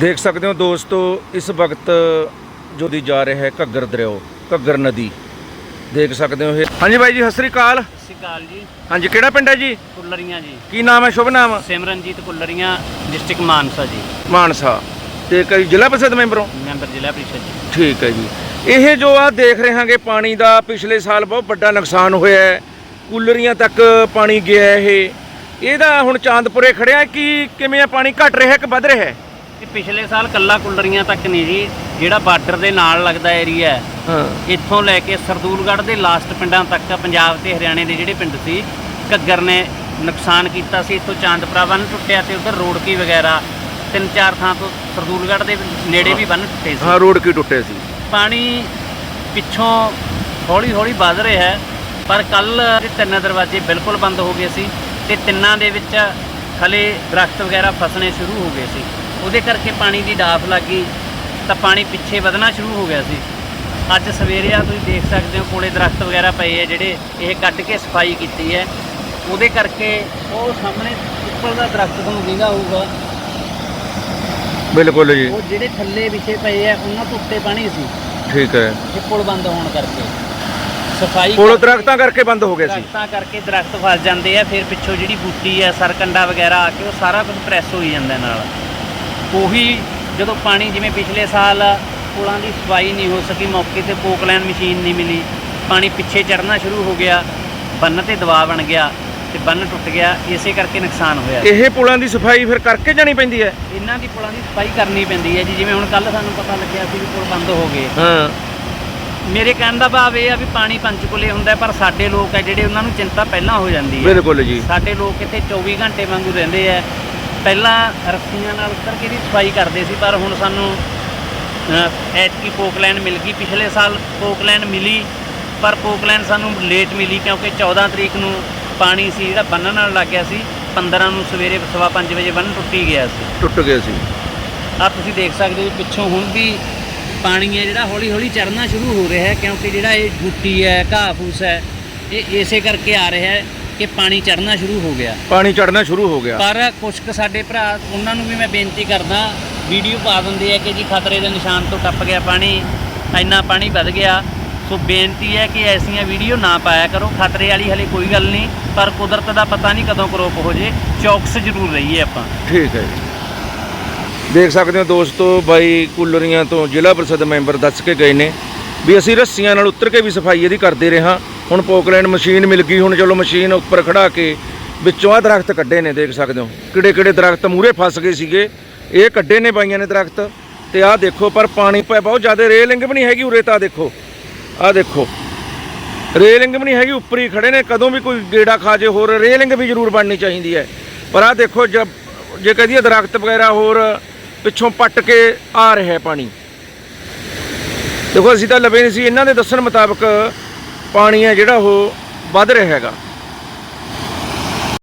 ਦੇਖ ਸਕਦੇ ਹੋ ਦੋਸਤੋ ਇਸ ਵਕਤ ਜੋ ਦੀ ਜਾ ਰਿਹਾ ਹੈ ਘੱਗਰ ਦਰਿਓ ਘੱਗਰ ਨਦੀ। ਦੇਖ ਸਕਦੇ ਹੋ ਇਹ। ਹਾਂਜੀ ਬਾਈ ਜੀ ਸਤਿ ਸ੍ਰੀ ਅਕਾਲ। ਸਤਿ ਸ਼੍ਰੀ ਅਕਾਲ ਜੀ। ਹਾਂਜੀ ਕਿਹੜਾ ਪਿੰਡ ਹੈ ਜੀ? ਕੁੱਲਰੀਆਂ ਜੀ। ਕੀ ਨਾਮ ਹੈ ਸ਼ੁਭ ਨਾਮ? ਸਿਮਰਨਜੀਤ ਕੁੱਲਰੀਆਂ ਡਿਸਟ੍ਰਿਕਟ ਮਾਨਸਾ ਜੀ। ਮਾਨਸਾ। ਤੇ ਕਈ ਜ਼ਿਲ੍ਹਾ ਪ੍ਰੀਸ਼ਦ ਮੈਂਬਰ ਹੋ? ਮੈਂਬਰ ਜ਼ਿਲ੍ਹਾ ਪ੍ਰੀਸ਼ਦ ਜੀ। ਠੀਕ ਹੈ ਜੀ। ਇਹ ਜੋ ਆ ਦੇਖ ਰਹੇ ਹਾਂਗੇ ਪਾਣੀ ਦਾ ਪਿਛਲੇ ਸਾਲ ਬਹੁਤ ਵੱਡਾ ਨੁਕਸਾਨ ਹੋਇਆ ਹੈ। ਕੂਲਰੀਆਂ ਤੱਕ ਪਾਣੀ ਗਿਆ ਹੈ। ਇਹ ਇਹਦਾ ਹੁਣ ਚਾਂਦਪੁਰੇ ਖੜਿਆ ਕਿ ਕਿਵੇਂ ਆ? ਪਾਣੀ ਘਟ ਰਿਹਾ ਕਿ ਵੱਧ ਰਿਹਾ ਹੈ? ਇਹ ਪਿਛਲੇ ਸਾਲ ਕੱਲਾ ਕੁੱਲਰੀਆਂ ਤੱਕ ਨਹੀਂ ਜੀ ਜਿਹੜਾ ਬਾਰਡਰ ਦੇ ਨਾਲ ਲੱਗਦਾ ਏਰੀਆ ਹੈ। ਹਾਂ। ਇੱਥੋਂ ਲੈ ਕੇ ਸਰਦੂਲਗੜ੍ਹ ਦੇ ਲਾਸਟ ਪਿੰਡਾਂ ਤੱਕ ਪੰਜਾਬ ਤੇ ਹਰਿਆਣੇ ਦੇ ਜਿਹੜੇ ਪਿੰਡ ਸੀ ਘੱਗਰ ਨੇ ਨੁਕਸਾਨ ਕੀਤਾ ਸੀ। ਇੱਥੋਂ ਚਾਂਦਪੁਰਾ ਬੰਨ ਟੁੱਟਿਆ ਤੇ ਉਧਰ ਰੋੜਕੀ ਵਗੈਰਾ ਤਿੰਨ ਚਾਰ ਥਾਂ ਤੋਂ ਸਰਦੂਲਗੜ੍ਹ ਦੇ ਨੇੜੇ ਵੀ ਬੰਨ ਟੁੱਟੇ ਸੀ। ਹਾਂ ਰੋਡ ਕੀ ਟੁੱਟੇ ਸੀ। ਪਾਣੀ ਪਿੱਛੋਂ ਹੌਲੀ ਹੌਲੀ ਵੱਧ ਰਿਹਾ ਹੈ ਪਰ ਕੱਲ ਤਿੰਨ ਦਰਵਾਜ਼ੇ ਬਿਲਕੁਲ ਬੰਦ ਹੋ ਗਏ ਸੀ ਤੇ ਤਿੰਨਾਂ ਦੇ ਵਿੱਚ ਹਲੇ ਦਰਖਤ ਵਗੈਰਾ ਫਸਣੇ ਸ਼ੁਰੂ ਹੋ ਗਏ ਸੀ। ਉਹਦੇ ਕਰਕੇ ਪਾਣੀ ਦੀ ਡਾਫ ਲੱਗ ਤਾਂ ਪਾਣੀ ਪਿੱਛੇ ਵਧਣਾ ਸ਼ੁਰੂ ਹੋ ਗਿਆ ਸੀ। ਅੱਜ ਸਵੇਰੇ ਆ ਤੁਸੀਂ ਦੇਖ ਸਕਦੇ ਹੋ ਕੋਲੇ ਦਰਖਤ ਵਗੈਰਾ ਪਏ ਆ ਜਿਹੜੇ ਇਹ ਕੱਢ ਕੇ ਸਫ਼ਾਈ ਕੀਤੀ ਹੈ। ਉਹਦੇ ਕਰਕੇ ਉਹ ਸਾਹਮਣੇ ਉੱਪਰ ਦਾ ਦਰਖਤ ਤੁਹਾਨੂੰ ਦਿਖਦਾ ਹੋਊਗਾ। ਬਿਲਕੁਲ ਜੀ। ਉਹ ਜਿਹੜੇ ਥੱਲੇ ਵਿਛੇ ਪਏ ਆ ਉਹਨਾਂ ਤੋਂ ਉੱਤੇ ਪਾਣੀ ਸੀ। ਠੀਕ ਹੈ। ਇਹ ਪੁਲ ਬੰਦ ਹੋਣ ਕਰਕੇ। ਸਫ਼ਾਈ ਕਰਕੇ- ਦਰਖਤਾਂ ਕਰਕੇ ਬੰਦ ਹੋ ਗਏ ਸੀ। ਦਰਖਤਾਂ ਕਰਕੇ ਦਰਖਤ ਫਸ ਜਾਂਦੇ ਆ ਫਿਰ ਪਿੱਛੋਂ ਜਿਹੜੀ ਬੂਟੀ ਆ ਸਰਕੰਡਾ ਵਗੈਰਾ ਆ ਕੇ ਉਹ ਸਾਰਾ ਕੁਝ ਪ੍ਰੈਸ ਹੋਈ ਜਾਂਦਾ ਨਾਲ। ਉਹੀ ਜਦੋਂ ਪਾਣੀ ਜਿਵੇਂ ਪਿਛਲੇ ਸਾਲ ਪੁਲਾਂ ਦੀ ਸਫ਼ਾਈ ਨਹੀਂ ਹੋ ਸਕੀ ਮੌਕੇ ਤੇ ਪੋਕਲੈਨ ਮਸ਼ੀਨ ਨਹੀਂ ਮਿਲੀ ਪਾਣੀ ਪਿੱਛੇ ਚੜਨਾ ਸ਼ੁਰੂ ਹੋ ਗਿਆ ਬੰਨ ਤੇ ਦਬਾਅ ਬਣ ਗਿਆ ਤੇ ਬੰਨ ਟੁੱਟ ਗਿਆ ਇਸੇ ਕਰਕੇ ਨੁਕਸਾਨ ਹੋਇਆ। ਇਹ ਪੁਲਾਂ ਦੀ ਸਫ਼ਾਈ ਫਿਰ ਕਰਕੇ ਜਾਣੀ ਪੈਂਦੀ ਹੈ? ਇਹਨਾਂ ਦੀ ਪੁਲਾਂ ਦੀ ਸਫ਼ਾਈ ਕਰਨੀ ਪੈਂਦੀ ਹੈ ਜੀ ਜਿਵੇਂ ਹੁਣ ਕੱਲ ਸਾਨੂੰ ਪਤਾ ਲੱਗਿਆ ਸੀ ਵੀ ਪੁਲ ਬੰਦ ਹੋ ਗਏ। ਹਾਂ। ਮੇਰੇ ਕਹਿਣ ਦਾ ਭਾਵ ਇਹ ਆ ਵੀ ਪਾਣੀ ਪੰਚਕੂਲੇ ਹੁੰਦਾ ਪਰ ਸਾਡੇ ਲੋਕ ਆ ਜਿਹੜੇ ਉਹਨਾਂ ਨੂੰ ਚਿੰਤਾ ਪਹਿਲਾਂ ਹੋ ਜਾਂਦੀ ਹੈ। ਬਿਲਕੁਲ ਜੀ। ਸਾਡੇ ਲੋਕ ਇੱਥੇ 24 ਘੰਟੇ ਵਾਂਗੂ ਰਹਿੰਦੇ ਆ ਪਹਿਲਾਂ ਰੱਸੀਆਂ ਨਾਲ ਉੱਤਰ ਕੇ ਦੀ ਸਫ਼ਾਈ ਕਰਦੇ ਸੀ ਪਰ ਹੁਣ ਸਾਨੂੰ ਐਤਕੀ ਪੋਕਲੈਨ ਮਿਲ ਗਈ। ਪਿਛਲੇ ਸਾਲ ਪੋਕਲੈਨ ਮਿਲੀ ਪਰ ਪੋਕਲੈਨ ਸਾਨੂੰ ਲੇਟ ਮਿਲੀ ਕਿਉਂਕਿ 14 ਤਰੀਕ ਨੂੰ ਪਾਣੀ ਸੀ ਜਿਹੜਾ ਬੰਨ੍ਹਣ ਨਾਲ ਲੱਗ ਗਿਆ ਸੀ 15 ਨੂੰ ਸਵੇਰੇ ਸਵਾ ਪੰਜ ਵਜੇ ਬੰਨ ਟੁੱਟੀ ਗਿਆ ਸੀ। ਟੁੱਟ ਗਏ ਸੀ। ਆ ਤੁਸੀਂ ਦੇਖ ਸਕਦੇ ਹੋ ਪਿੱਛੋਂ ਹੁਣ ਵੀ ਪਾਣੀ ਹੈ ਜਿਹੜਾ ਹੌਲੀ ਹੌਲੀ ਚੜਨਾ ਸ਼ੁਰੂ ਹੋ ਰਿਹਾ ਹੈ ਕਿਉਂਕਿ ਜਿਹੜਾ ਇਹ ਬੂਟੀ ਹੈ ਘਾਹ ਫੂਸ ਹੈ ਇਹ ਇਸੇ ਕਰਕੇ ਆ ਰਿਹਾ ਹੈ। ਕਿ ਪਾਣੀ ਚੜਨਾ ਸ਼ੁਰੂ ਹੋ ਗਿਆ। ਪਾਣੀ ਚੜਨਾ ਸ਼ੁਰੂ ਹੋ ਗਿਆ। ਪਰ ਕੁਛ ਕੁ ਸਾਡੇ ਭਰਾ ਉਹਨਾਂ ਨੂੰ ਵੀ ਮੈਂ ਬੇਨਤੀ ਕਰਦਾ ਵੀਡੀਓ ਪਾ ਦਿੰਦੇ ਆ ਕਿ ਜੀ ਖਤਰੇ ਦੇ ਨਿਸ਼ਾਨ ਤੋਂ ਟੱਪ ਗਿਆ ਪਾਣੀ ਇੰਨਾ ਪਾਣੀ ਵੱਧ ਗਿਆ। ਸੋ ਬੇਨਤੀ ਹੈ ਕਿ ਐਸੀਆਂ ਵੀਡੀਓ ਨਾ ਪਾਇਆ ਕਰੋ ਖਤਰੇ ਵਾਲੀ ਹਲੇ ਕੋਈ ਗੱਲ ਨਹੀਂ ਪਰ ਕੁਦਰਤ ਦਾ ਪਤਾ ਨਹੀਂ ਕਦੋਂ ਕਰੋਪ ਹੋ ਜੇ ਚੌਕਸ ਜ਼ਰੂਰ ਰਹੀਏ ਆਪਾਂ। ਠੀਕ ਹੈ ਜੀ। ਦੇਖ ਸਕਦੇ ਹੋ ਦੋਸਤੋ ਬਾਈ ਕੂਲਰੀਆਂ ਤੋਂ ਜ਼ਿਲ੍ਹਾ ਪ੍ਰੀਸ਼ਦ ਮੈਂਬਰ ਦੱਸ ਕੇ ਗਏ ਨੇ। ਵੀ ਅਸੀਂ ਰੱਸੀਆਂ ਨਾਲ ਉਤਰ ਕੇ ਵੀ ਸਫ਼ਾਈ ਇਹਦੀ ਕਰਦੇ ਰਹੇ ਹਾਂ ਹੁਣ ਪੋਕਲੈਂਡ ਮਸ਼ੀਨ ਮਿਲ ਗਈ, ਹੁਣ ਚਲੋ ਮਸ਼ੀਨ ਉੱਪਰ ਖੜਾ ਕੇ ਵਿੱਚੋਂ ਆ ਦਰਖਤ ਕੱਢੇ ਨੇ, ਦੇਖ ਸਕਦੇ ਹੋ। ਕਿਹੜੇ ਕਿਹੜੇ ਦਰਖਤ ਮੂਰੇ ਫਸ ਗਏ ਸੀਗੇ। ਇਹ ਕੱਢੇ ਨੇ ਪਾਈਆਂ ਨੇ ਦਰਖਤ। ਤੇ ਆਹ ਦੇਖੋ, ਪਰ ਪਾਣੀ ਪੈ, ਬਹੁਤ ਜ਼ਿਆਦਾ ਰੇਲਿੰਗ ਵੀ ਨਹੀਂ ਹੈਗੀ ਉਰੇ ਤਾਂ ਦੇਖੋ। ਆਹ ਦੇਖੋ। ਰੇਲਿੰਗ ਵੀ ਨਹੀਂ ਹੈਗੀ, ਉੱਪਰ ਹੀ ਖੜੇ ਨੇ। ਕਦੋਂ ਵੀ ਕੋਈ ਗੇੜਾ ਖਾ ਜੇ, ਹੋਰ ਰੇਲਿੰਗ ਵੀ ਜ਼ਰੂਰ ਬਣਨੀ ਚਾਹੀਦੀ ਹੈ। ਪਰ ਆਹ ਦੇਖੋ ਜਦ ਜੇ ਕਹਦੀਏ ਦਰਖਤ ਵਗੈਰਾ ਹੋਰ ਪਿੱਛੋਂ ਪੱਟ ਕੇ ਆ ਰਿਹਾ ਪਾਣੀ। ਦੇਖੋ ਅਸੀਂ ਤਾਂ ਲਵੇ ਨਹੀਂ ਸੀ। ਇਹਨਾਂ ਦੇ ਦੱਸਣ ਮੁਤਾਬਕ ਪਾਣੀ ਹੈ ਜਿਹੜਾ ਉਹ ਵੱਧ ਰਿਹਾ ਹੈਗਾ।